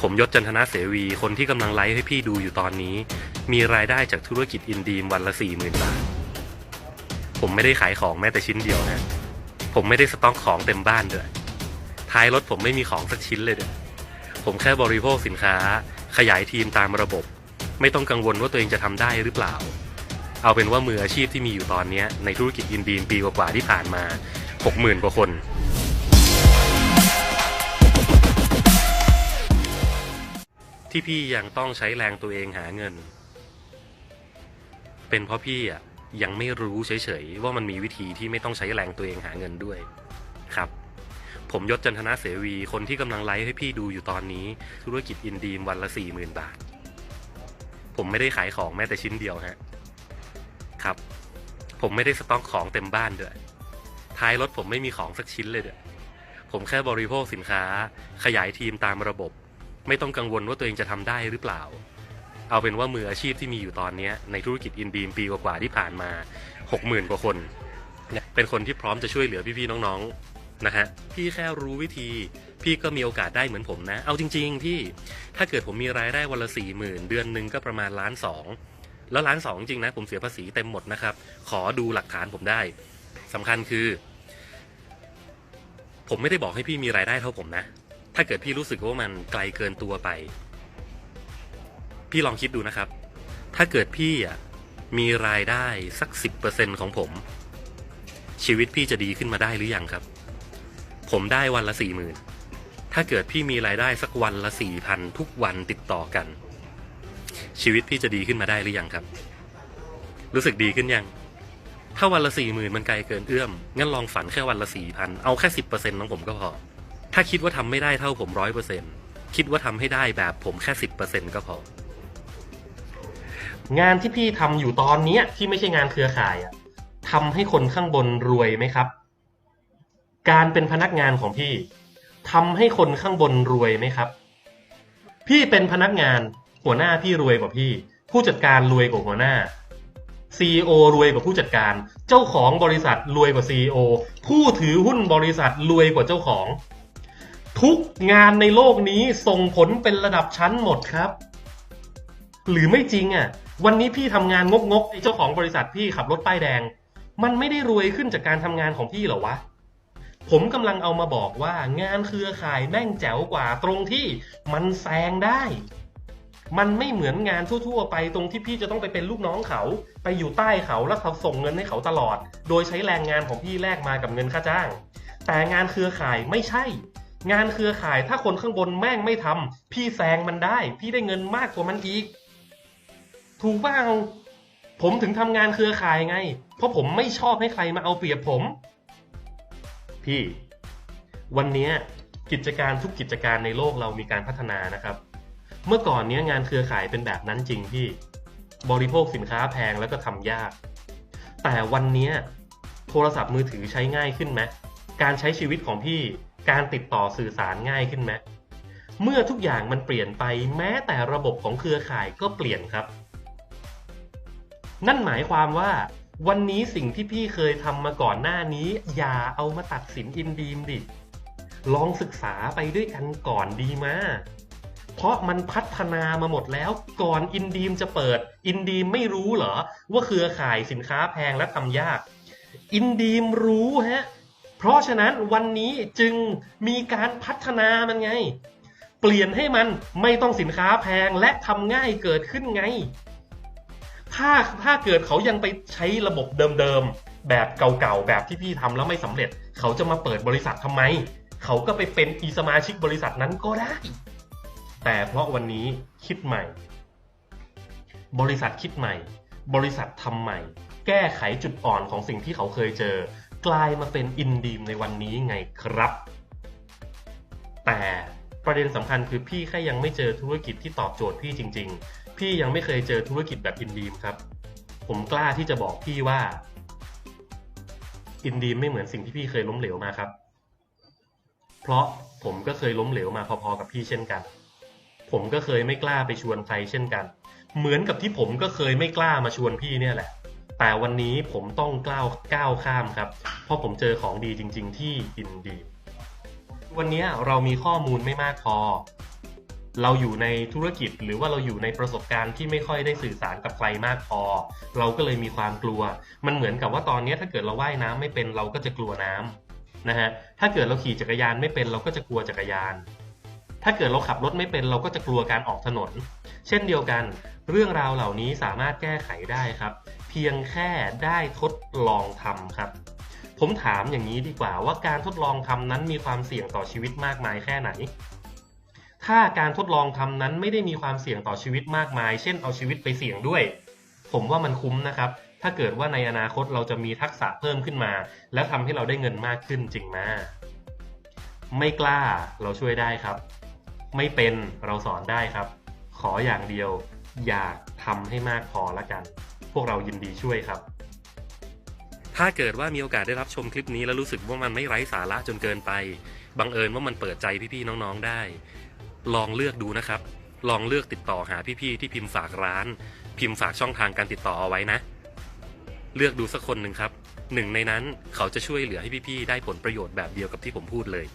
ผมยศจันทนาเสวี คนที่กำลังไลฟ์ให้พี่ดูอยู่ตอนนี้ มีรายได้จากธุรกิจอินดีมวันละสี่หมื่นบาท ผมไม่ได้ขายของแม้แต่ชิ้นเดียวนะ ผมไม่ได้สต็อกของเต็มบ้านด้วย ท้ายรถผมไม่มีของสักชิ้นเลยเด้อผมแค่บริโภคสินค้า ขยายทีมตามระบบ ไม่ต้องกังวลว่าตัวเองจะทำได้หรือเปล่า เอาเป็นว่ามืออาชีพที่มีอยู่ตอนนี้ในธุรกิจอินดีมปีกว่าๆที่ผ่านมาหกหมื่นกว่าคน ที่พี่ยังต้องใช้แรงตัวเองหาเงิน เป็นเพราะพี่อะยังไม่รู้เฉยๆว่ามันมีวิธีที่ไม่ต้องใช้แรงตัวเองหาเงินด้วยครับ ผมยศจันทนาเสวีคนที่กำลังไลฟ์ให้พี่ดูอยู่ตอนนี้ ธุรกิจอินดีมวันละสี่หมื่นบาท ผมไม่ได้ขายของแม้แต่ชิ้นเดียวฮะครับ ผมไม่ได้สต็อกของเต็มบ้านด้วยท้ายรถผมไม่มีของสักชิ้นเลยเด้อผมแค่บริโภคสินค้า ขยายทีมตามระบบ ไม่ต้องกังวลว่าตัวเองจะทำได้หรือเปล่า เอาเป็นว่ามืออาชีพที่มีอยู่ตอนนี้ในธุรกิจอินดีมปีกว่าๆที่ผ่านมาหกหมื่นกว่าคนเนี่ยเป็นคนที่พร้อมจะช่วยเหลือพี่ๆน้องๆนะฮะพี่แค่รู้วิธี พี่ก็มีโอกาสได้เหมือนผมนะ เอาจริง ๆ พี่ถ้าเกิดผมมีรายได้วันละสี่หมื่นเดือนหนึ่งก็ประมาณล้านสองแล้วล้านสองจริงนะผมเสียภาษีเต็มหมดนะครับ ขอดูหลักฐานผมได้สำคัญคือ ผมไม่ได้บอกให้พี่มีรายได้เท่าผมนะ ถ้าเกิดพี่รู้สึกว่ามันไกลเกินตัวไป พี่ลองคิดดูนะครับ ถ้าเกิดพี่อะมีรายได้สักสิบเปอร์เซ็นของผม ชีวิตพี่จะดีขึ้นมาได้หรือยังครับ ผมได้วันละสี่หมื่นถ้าเกิดพี่มีรายได้สักวันละสี่พันทุกวันติดต่อกัน ชีวิตพี่จะดีขึ้นมาได้หรือยังครับ รู้สึกดีขึ้นยัง ถ้าวันละสี่หมื่นมันไกลเกินเอื้อมงั้นลองฝันแค่วันละสี่พันเอาแค่สิบเปอร์เซ็นต์ของผมก็พอ ถ้าคิดว่าทำไม่ได้เท่าผมร้อยเปอร์เซ็นคิดว่าทำให้ได้แบบผมแค่สิบเปอร์เซ็นก็พองานที่พี่ทำอยู่ตอนเนี้ย ที่ไม่ใช่งานเครือข่ายอะทำให้คนข้างบนรวยไหมครับ การเป็นพนักงานของพี่ทำให้คนข้างบนรวยไหมครับ พี่เป็นพนักงานหัวหน้าพี่รวยกว่าพี่ ผู้จัดการรวยกว่าหัวหน้า CEO รวยกว่าผู้จัดการ เจ้าของบริษัทรวยกว่า CEO ผู้ถือหุ้นบริษัทรวยกว่าเจ้าของ ทุกงานในโลกนี้ส่งผลเป็นระดับชั้นหมดครับ หรือไม่จริงอะ วันนี้พี่ทำงานงกงกเจ้าของบริษัทพี่ขับรถป้ายแดง มันไม่ได้รวยขึ้นจากการทำงานของพี่หรอวะ ผมกำลังเอามาบอกว่างานเครือข่ายแม่งแจ๋วกว่าตรงที่มันแซงได้ มันไม่เหมือนงานทั่ว ๆ ไปตรงที่พี่จะต้องไปเป็นลูกน้องเขา ไปอยู่ใต้เขาแล้วเขาส่งเงินให้เขาตลอด โดยใช้แรงงานของพี่แลกมากับเงินค่าจ้าง แต่งานเครือข่ายไม่ใช่ งานเครือข่ายถ้าคนข้างบนแม่งไม่ทำพี่แซงมันได้ พี่ได้เงินมากกว่ามันอีก ถูกเปล่าผมถึงทำงานเครือข่ายไง เพราะผมไม่ชอบให้ใครมาเอาเปรียบผม พี่ วันนี้กิจการทุกกิจการในโลกเรามีการพัฒนานะครับ เมื่อก่อนเนี้ยงานเครือข่ายเป็นแบบนั้นจริงพี่ บริโภคสินค้าแพงแล้วก็ทำยาก แต่วันนี้โทรศัพท์มือถือใช้ง่ายขึ้นไหมการใช้ชีวิตของพี่ การติดต่อสื่อสารง่ายขึ้นไหมเมื่อทุกอย่างมันเปลี่ยนไปแม้แต่ระบบของเครือข่ายก็เปลี่ยนครับ นั่นหมายความว่าวันนี้สิ่งที่พี่เคยทำมาก่อนหน้านี้ อย่าเอามาตัดสินอินดีมดิ ลองศึกษาไปด้วยกันก่อนดีมาเพราะมันพัฒนามาหมดแล้วก่อนอินดีมจะเปิด อินดีมไม่รู้เหรอ ว่าเครือข่ายสินค้าแพงและทำยาก อินดีมรู้ฮะ เพราะฉะนั้นวันนี้จึงมีการพัฒนามันไง เปลี่ยนให้มันไม่ต้องสินค้าแพงและทำง่ายเกิดขึ้นไง ถ้าถ้าเกิดเขายังไปใช้ระบบเดิมๆ แบบเก่าๆ แบบที่พี่ทำแล้วไม่สำเร็จ เขาจะมาเปิดบริษัททำไม เขาก็ไปเป็นอีสมาชิกบริษัทนั้นก็ได้ แต่เพราะวันนี้คิดใหม่ บริษัทคิดใหม่ บริษัททำใหม่ แก้ไขจุดอ่อนของสิ่งที่เขาเคยเจอ กลายมาเป็นอินดีมในวันนี้ไงครับ แต่ประเด็นสำคัญคือพี่แค่ยังไม่เจอธุรกิจที่ตอบโจทย์พี่จริง ๆ พี่ยังไม่เคยเจอธุรกิจแบบอินดีมครับ ผมกล้าที่จะบอกพี่ว่าอินดีมไม่เหมือนสิ่งที่พี่เคยล้มเหลวมาครับ เพราะผมก็เคยล้มเหลวมาพอๆกับพี่เช่นกัน ผมก็เคยไม่กล้าไปชวนใครเช่นกัน เหมือนกับที่ผมก็เคยไม่กล้ามาชวนพี่เนี่ยแหละ แต่วันนี้ผมต้องกล้าวก้าวข้ามครับ เพราะผมเจอของดีจริง ๆ ที่อินดีวันนี้เรามีข้อมูลไม่มากพอ เราอยู่ในธุรกิจหรือว่าเราอยู่ในประสบการณ์ที่ไม่ค่อยได้สื่อสารกับใครมากพอ เราก็เลยมีความกลัว มันเหมือนกับว่าตอนนี้ถ้าเกิดเราว่ายน้ำไม่เป็นเราก็จะกลัวน้ำนะฮะ ถ้าเกิดเราขี่จักรยานไม่เป็นเราก็จะกลัวจักรยาน ถ้าเกิดเราขับรถไม่เป็นเราก็จะกลัวการออกถนน เช่นเดียวกัน เรื่องราวเหล่านี้สามารถแก้ไขได้ครับ เพียงแค่ได้ทดลองทำครับ ผมถามอย่างนี้ดีกว่าว่าการทดลองทำนั้นมีความเสี่ยงต่อชีวิตมากมายแค่ไหน ถ้าการทดลองทำนั้นไม่ได้มีความเสี่ยงต่อชีวิตมากมาย เช่นเอาชีวิตไปเสี่ยงด้วย ผมว่ามันคุ้มนะครับ ถ้าเกิดว่าในอนาคตเราจะมีทักษะเพิ่มขึ้นมา แล้วทำให้เราได้เงินมากขึ้นจริงไหมไม่กล้าเราช่วยได้ครับ ไม่เป็นเราสอนได้ครับ ขออย่างเดียวอยากทำให้มากพอละกัน พวกเรายินดีช่วยครับ ถ้าเกิดว่ามีโอกาสได้รับชมคลิปนี้แล้วรู้สึกว่ามันไม่ไร้สาระจนเกินไป บังเอิญว่ามันเปิดใจพี่ๆน้องๆได้ ลองเลือกดูนะครับ ลองเลือกติดต่อหาพี่ๆที่พิมพ์ฝากร้าน พิมพ์ฝากช่องทางการติดต่อเอาไว้นะ เลือกดูสักคนหนึ่งครับหนึ่งในนั้นเขาจะช่วยเหลือให้พี่ๆได้ผลประโยชน์แบบเดียวกับที่ผมพูดเลย